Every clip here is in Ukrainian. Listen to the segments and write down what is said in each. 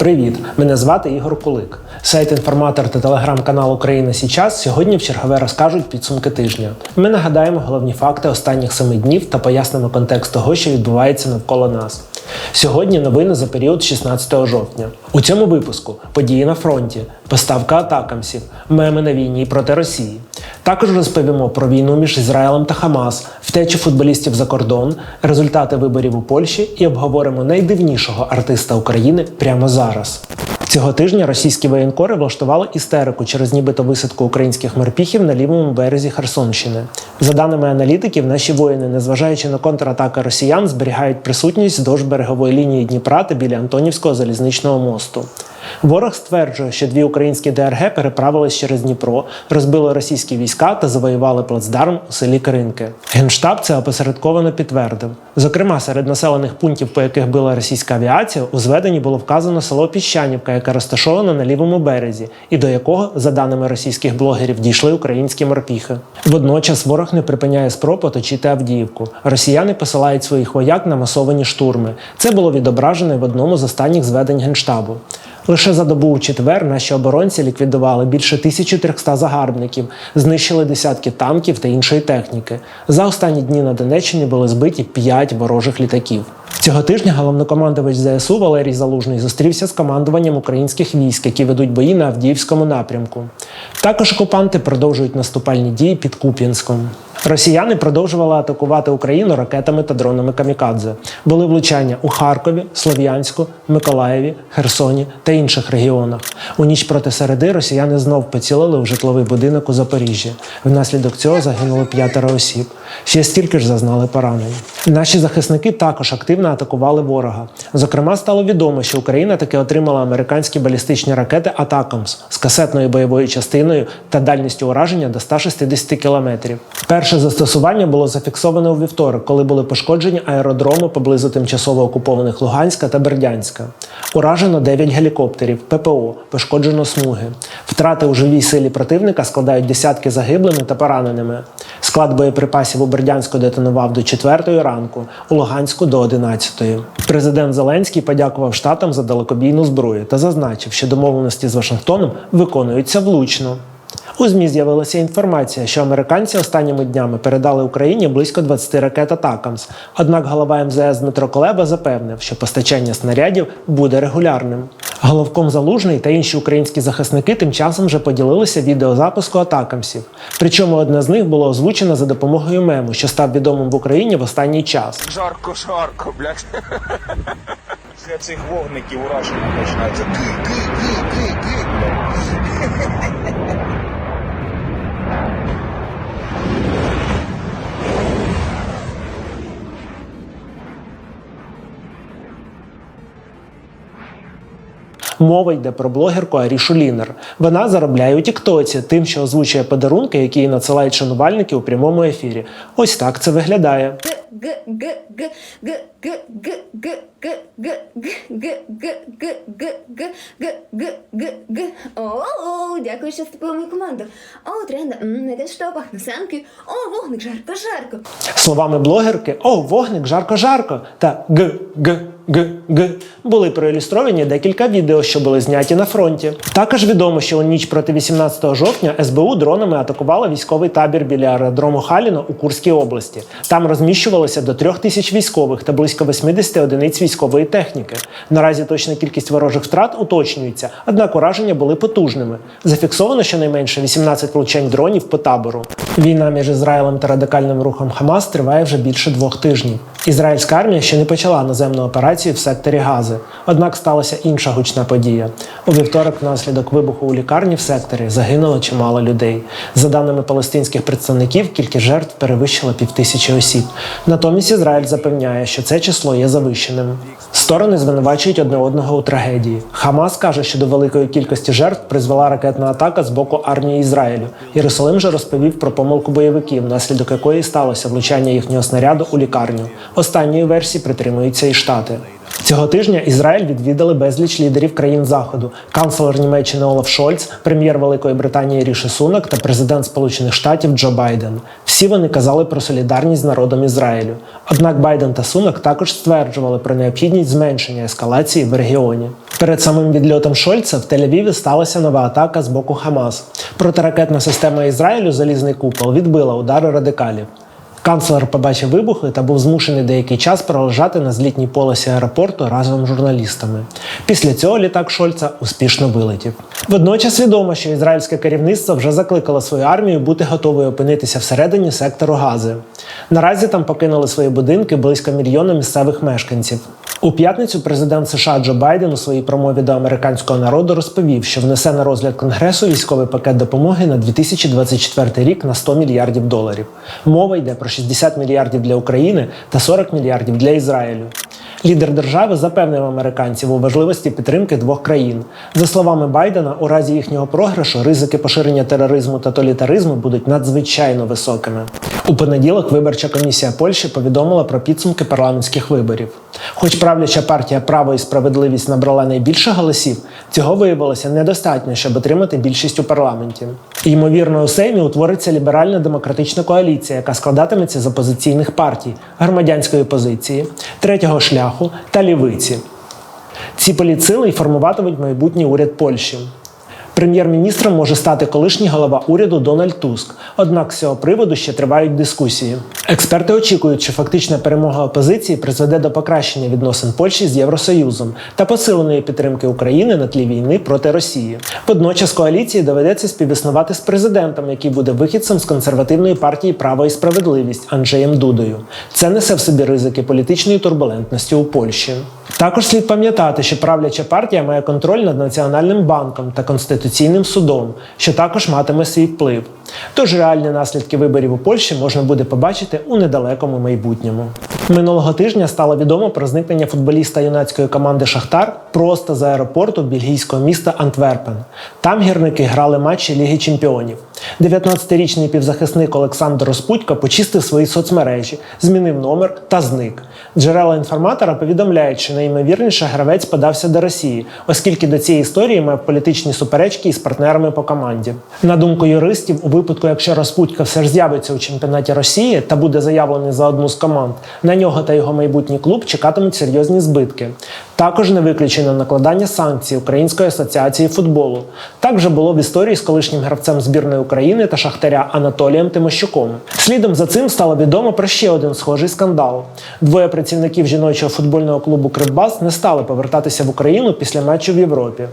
Привіт! Мене звати Ігор Кулик. Сайт інформатор та телеграм-канал Україна Січас сьогодні в чергове розкажуть підсумки тижня. Ми нагадаємо головні факти останніх семи днів та пояснимо контекст того, що відбувається навколо нас. Сьогодні новини за період 16 жовтня. У цьому випуску події на фронті, поставка атакамсів, меми на війні проти Росії. Також розповімо про війну між Ізраїлем та Хамас, втечу футболістів за кордон, результати виборів у Польщі і обговоримо найдивнішого артиста України прямо зараз. Цього тижня російські воєнкори влаштували істерику через нібито висадку українських морпіхів на лівому березі Херсонщини. За даними аналітиків, наші воїни, незважаючи на контратаки росіян, зберігають присутність вздовж берегової лінії Дніпра та біля Антонівського залізничного мосту. Ворог стверджує, що дві українські ДРГ переправились через Дніпро, розбили російські війська та завоювали плацдарм у селі Кринки. Генштаб це опосередковано підтвердив. Зокрема, серед населених пунктів, по яких била російська авіація, у зведенні було вказано село Піщанівка, яке розташоване на лівому березі, і до якого, за даними російських блогерів, дійшли українські морпіхи. Водночас ворог не припиняє спроб оточити Авдіївку. Росіяни посилають своїх вояк на масовані штурми. Це було відображено в одному з останніх зведень генштабу. Лише за добу у четвер наші оборонці ліквідували більше 1300 загарбників, знищили десятки танків та іншої техніки. За останні дні на Донеччині були збиті 5 ворожих літаків. Цього тижня головнокомандувач ЗСУ Валерій Залужний зустрівся з командуванням українських військ, які ведуть бої на Авдіївському напрямку. Також окупанти продовжують наступальні дії під Куп'янськом. Росіяни продовжували атакувати Україну ракетами та дронами камікадзе. Були влучання у Харкові, Слов'янську, Миколаєві, Херсоні та інших регіонах. У ніч проти середи росіяни знов поцілили у житловий будинок у Запоріжжі. Внаслідок цього загинуло п'ятеро осіб. Ще стільки ж зазнали поранень. Наші захисники також активно атакували ворога. Зокрема, стало відомо, що Україна таки отримала американські балістичні ракети Атакамс з касетною бойовою частиною та дальністю ураження до 160 кілометрів. Перше застосування було зафіксоване у вівторок, коли були пошкоджені аеродроми поблизу тимчасово окупованих Луганська та Бердянська. Уражено 9 гелікоптерів, ППО, пошкоджено смуги. Втрати у живій силі противника складають десятки загиблими та пораненими. Склад боєприпасів у Бердянську детонував до 4 ранку, у Луганську до 11. Президент Зеленський подякував штатам за далекобійну зброю та зазначив, що домовленості з Вашингтоном виконуються влучно. У ЗМІ з'явилася інформація, що американці останніми днями передали Україні близько 20 ракет Атакамс. Однак голова МЗС Дмитро Колеба запевнив, що постачання снарядів буде регулярним. Головком Залужний та інші українські захисники тим часом вже поділилися відеозаписку атакамсів. Причому одне з них було озвучено за допомогою мему, що став відомим в Україні в останній час. Жарко, жарко, блядь. Після цих вогників ураження починається. Мова йде про блогерку Арішу Лінер. Вона заробляє у Тіктоці, тим, що озвучує подарунки, які їй надсилають шанувальники у прямому ефірі. Ось так це виглядає. О, дякую, що вступила мою команду. О, тренда, не що пахне санки. О, вогник, жарко, жарко. Словами блогерки, о, вогник, жарко, жарко. Та г, г, г г були проілюстровані декілька відео, що були зняті на фронті. Також відомо, що у ніч проти 18 жовтня СБУ дронами атакувала військовий табір біля аеродрому Халіно у Курській області. Там розміщувалося до трьох тисяч військових та близько 80 одиниць військової техніки. Наразі точна кількість ворожих втрат уточнюється, однак ураження були потужними. Зафіксовано щонайменше 18 влучань дронів по табору. Війна між Ізраїлем та радикальним рухом Хамас триває вже більше двох тижнів. Ізраїльська армія ще не почала наземну операцію в секторі. Однак сталася інша гучна подія. У вівторок, внаслідок вибуху у лікарні в секторі загинуло чимало людей. За даними палестинських представників, кількість жертв перевищила півтисячі осіб. Натомість Ізраїль запевняє, що це число є завищеним. Сторони звинувачують одне одного у трагедії. Хамас каже, що до великої кількості жертв призвела ракетна атака з боку армії Ізраїлю. Єрусалим же розповів про помилку бойовиків, внаслідок якої сталося влучання їхнього снаряду у лікарню. Останньої версії притримуються і штати. Цього тижня Ізраїль відвідали безліч лідерів країн заходу: канцлер Німеччини Олаф Шольц, прем'єр Великої Британії Ріші Сунак та президент Сполучених Штатів Джо Байден. Всі вони казали про солідарність з народом Ізраїлю. Однак Байден та Сунак також стверджували про необхідність зменшення ескалації в регіоні. Перед самим відльотом Шольца в Тель-Авіві сталася нова атака з боку Хамас. Протиракетна система Ізраїлю Залізний купол відбила удари радикалів. Канцлер побачив вибухи та був змушений деякий час пролежати на злітній полосі аеропорту разом з журналістами. Після цього літак Шольца успішно вилетів. Водночас відомо, що ізраїльське керівництво вже закликало свою армію бути готовою опинитися всередині сектору Гази. Наразі там покинули свої будинки близько мільйона місцевих мешканців. У п'ятницю президент США Джо Байден у своїй промові до американського народу розповів, що внесе на розгляд конгресу військовий пакет допомоги на 2024 рік на 100 мільярдів доларів. Мова йде про 60 мільярдів для України та 40 мільярдів для Ізраїлю. Лідер держави запевнив американців у важливості підтримки двох країн. За словами Байдена, у разі їхнього програшу ризики поширення тероризму та толітаризму будуть надзвичайно високими. У понеділок виборча комісія Польщі повідомила про підсумки парламентських виборів. Хоч правляча партія Право і справедливість набрала найбільше голосів, цього виявилося недостатньо, щоб отримати більшість у парламенті. Ймовірно, у Сеймі утвориться ліберальна демократична коаліція, яка складатиметься з опозиційних партій, громадянської позиції, третього шляху та лівиці. Ці політсили й формуватимуть майбутній уряд Польщі. Прем'єр-міністром може стати колишній голова уряду Дональд Туск. Однак з цього приводу ще тривають дискусії. Експерти очікують, що фактична перемога опозиції призведе до покращення відносин Польщі з Євросоюзом та посиленої підтримки України на тлі війни проти Росії. Водночас коаліції доведеться співіснувати з президентом, який буде вихідцем з консервативної партії Право і справедливість Анджеєм Дудою. Це несе в собі ризики політичної турбулентності у Польщі. Також слід пам'ятати, що правляча партія має контроль над Національним банком та Конституційним судом, що також матиме свій вплив. Тож реальні наслідки виборів у Польщі можна буде побачити у недалекому майбутньому. Минулого тижня стало відомо про зникнення футболіста юнацької команди Шахтар просто з аеропорту бельгійського міста Антверпен. Там гірники грали матчі Ліги Чемпіонів. 19-річний півзахисник Олександр Розпутько почистив свої соцмережі, змінив номер та зник. Джерела інформатора повідомляють, що найімовірніше гравець подався до Росії, оскільки до цієї історії мав політичні суперечки із партнерами по команді. На думку юристів, у випадку, якщо Розпутько все ж з'явиться у чемпіонаті Росії та буде заявлений за одну з команд, на нього та його майбутній клуб чекатимуть серйозні збитки. Також не виключено накладання санкцій Української асоціації футболу. Так вже було в історії з колишнім гравцем збірної України та Шахтаря Анатолієм Тимощуком. Слідом за цим стало відомо про ще один схожий скандал. Двоє працівників жіночого футбольного клубу Кривбас не стали повертатися в Україну після матчу в Європі.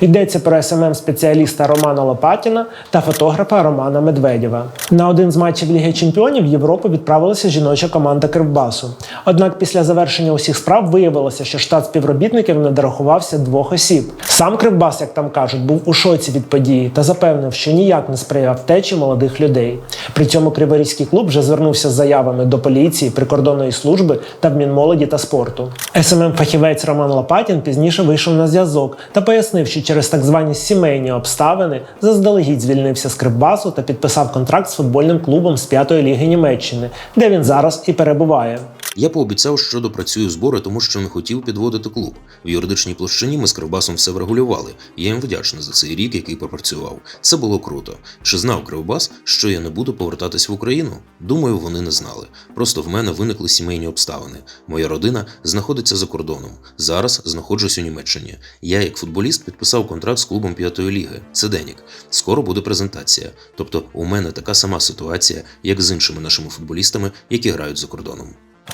Йдеться про СММ спеціаліста Романа Лопатіна та фотографа Романа Медведєва. На один з матчів Ліги Чемпіонів в Європу відправилася жіноча команда Кривбасу. Однак після завершення усіх справ виявилося, що штат співробітників не дорахувався двох осіб. Сам Кривбас, як там кажуть, був у шоці від події та запевнив, що ніяк не сприяв втечі молодих людей. При цьому Криворізький клуб вже звернувся з заявами до поліції, прикордонної служби та Мінмолоді та спорту. СММ фахівець Роман Лопатін пізніше вийшов на зв'язок та пояснив, що через так звані сімейні обставини заздалегідь звільнився з Кривбасу та підписав контракт з футбольним клубом з п'ятої ліги Німеччини, де він зараз і перебуває. Я пообіцяв, що допрацюю збори, тому що не хотів підводити клуб. В юридичній площині ми з Кривбасом все врегулювали. Я їм вдячний за цей рік, який попрацював. Це було круто. Чи знав Кривбас, що я не буду повертатись в Україну? Думаю, вони не знали. Просто в мене виникли сімейні обставини. Моя родина знаходиться за кордоном. Зараз знаходжусь у Німеччині. Я, як футболіст, підписав контракт з клубом п'ятої ліги. Це Денік. Скоро буде презентація. Тобто, у мене така сама ситуація, як з іншими нашими футболістами, які грають за кордоном.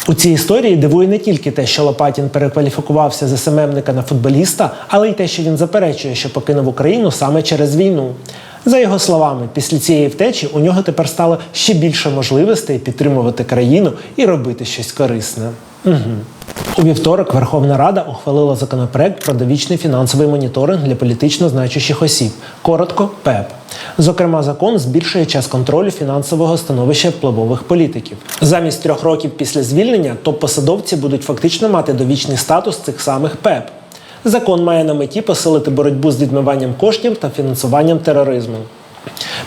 У цій історії дивує не тільки те, що Лопатін перекваліфікувався з СММника на футболіста, але й те, що він заперечує, що покинув Україну саме через війну. За його словами, після цієї втечі у нього тепер стало ще більше можливостей підтримувати країну і робити щось корисне. Угу. У вівторок Верховна Рада ухвалила законопроект про довічний фінансовий моніторинг для політично значущих осіб, коротко ПЕП. Зокрема, закон збільшує час контролю фінансового становища впливових політиків. Замість трьох років після звільнення топ-посадовці будуть фактично мати довічний статус цих самих ПЕП. Закон має на меті посилити боротьбу з відмиванням коштів та фінансуванням тероризму.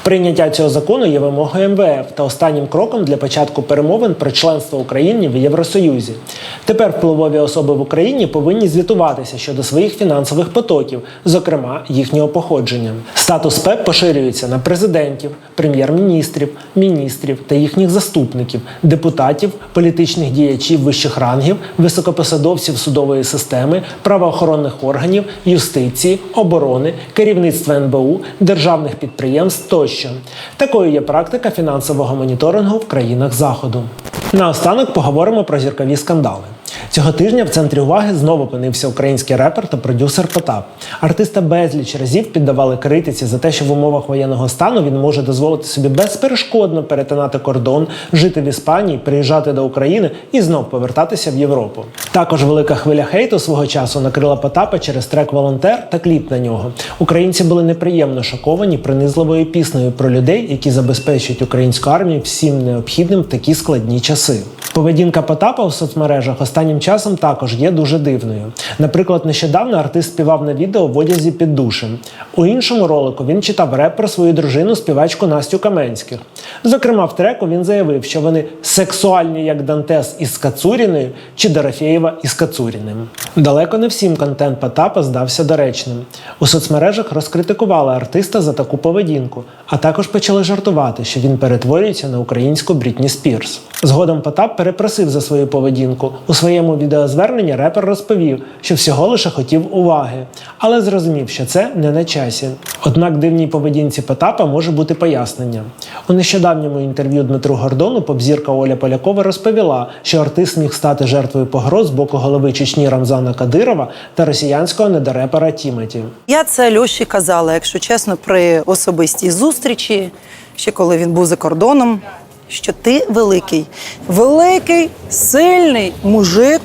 Прийняття цього закону є вимогою МВФ та останнім кроком для початку перемовин про членство України в Євросоюзі. Тепер впливові особи в Україні повинні звітуватися щодо своїх фінансових потоків, зокрема їхнього походження. Статус ПЕП поширюється на президентів, прем'єр-міністрів, міністрів та їхніх заступників, депутатів, політичних діячів вищих рангів, високопосадовців судової системи, правоохоронних органів, юстиції, оборони, керівництва НБУ, державних підприємств тощо. Такою є практика фінансового моніторингу в країнах Заходу. Наостанок поговоримо про зіркові скандали. Цього тижня в центрі уваги знову опинився український репер та продюсер Потап. Артиста безліч разів піддавали критиці за те, що в умовах воєнного стану він може дозволити собі безперешкодно перетинати кордон, жити в Іспанії, приїжджати до України і знов повертатися в Європу. Також велика хвиля хейту свого часу накрила Потапа через трек Волонтер та кліп на нього. Українці були неприємно шоковані принизливою піснею про людей, які забезпечують українську армію всім необхідним в такі складні часи. Поведінка Потапа у соцмережах останнім часом також є дуже дивною. Наприклад, нещодавно артист співав на відео в одязі під душем. У іншому ролику він читав реп про свою дружину, співачку Настю Каменських. Зокрема, в треку він заявив, що вони сексуальні, як Дантес із Кацуріною чи Дорофєєва із Кацуріним. Далеко не всім контент Потапа здався доречним. У соцмережах розкритикували артиста за таку поведінку, а також почали жартувати, що він перетворюється на українську Брітні Спірс. Згодом Потап перепросив за свою поведінку. У своєму відеозверненні репер розповів, що всього лише хотів уваги, але зрозумів, що це не на часі. Однак дивній поведінці Потапа може бути пояснення. У нещодавньому інтерв'ю Дмитру Гордону попзірка Оля Полякова розповіла, що артист міг стати жертвою погроз з боку голови Чечні Рамзана Кадирова та росіянського недорепера Тімоті. Я це Льоші казала, якщо чесно, при особистій зустрічі, ще коли він був за кордоном, що ти великий, великий, сильний мужик,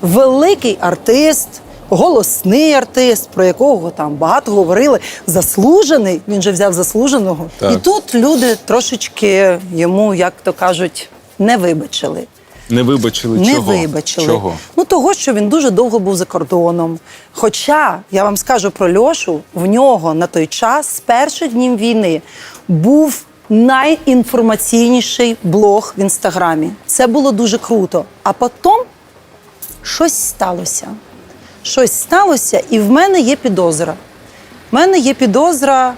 великий артист, голосний артист, про якого там багато говорили, заслужений. Він же взяв заслуженого. І тут люди трошечки йому, як то кажуть, не вибачили. Не вибачили Не чого? вибачили. Чого? Того, що він дуже довго був за кордоном. Хоча я вам скажу про Льошу, в нього на той час, з перших днів війни, був найінформаційніший блог в інстаграмі. Це було дуже круто. А потім щось сталося. Щось сталося, і в мене є підозра. В мене є підозра,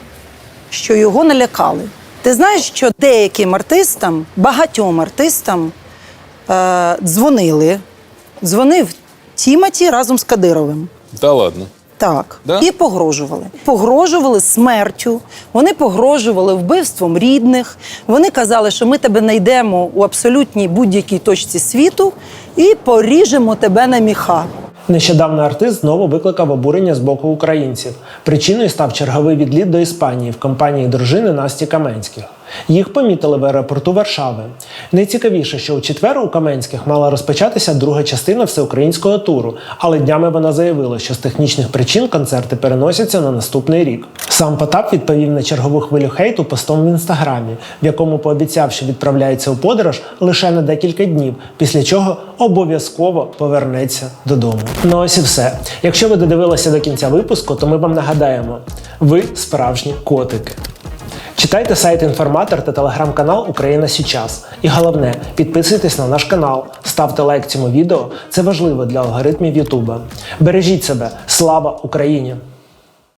що його налякали. Ти знаєш, що деяким артистам, багатьом артистам е, дзвонили. Дзвонив Тімоті разом з Кадировим. Та ладно. Так. Да? І погрожували. Погрожували смертю, вони погрожували вбивством рідних. Вони казали, що ми тебе знайдемо у абсолютній будь-якій точці світу і поріжемо тебе на міха. Нещодавно артист знову викликав обурення з боку українців. Причиною став черговий відліт до Іспанії в компанії дружини Насті Каменських. Їх помітили в аеропорту Варшави. Найцікавіше, що у четвер у Каменських мала розпочатися друга частина всеукраїнського туру, але днями вона заявила, що з технічних причин концерти переносяться на наступний рік. Сам Потап відповів на чергову хвилю хейту постом в інстаграмі, в якому пообіцяв, що відправляється у подорож лише на декілька днів, після чого обов'язково повернеться додому. Ну ось і все. Якщо ви додивилися до кінця випуску, то ми вам нагадаємо: ви справжні котики. Читайте сайт інформатор та телеграм-канал Україна Січас. І головне, підписуйтесь на наш канал, ставте лайк цьому відео. Це важливо для алгоритмів Ютуба. Бережіть себе. Слава Україні!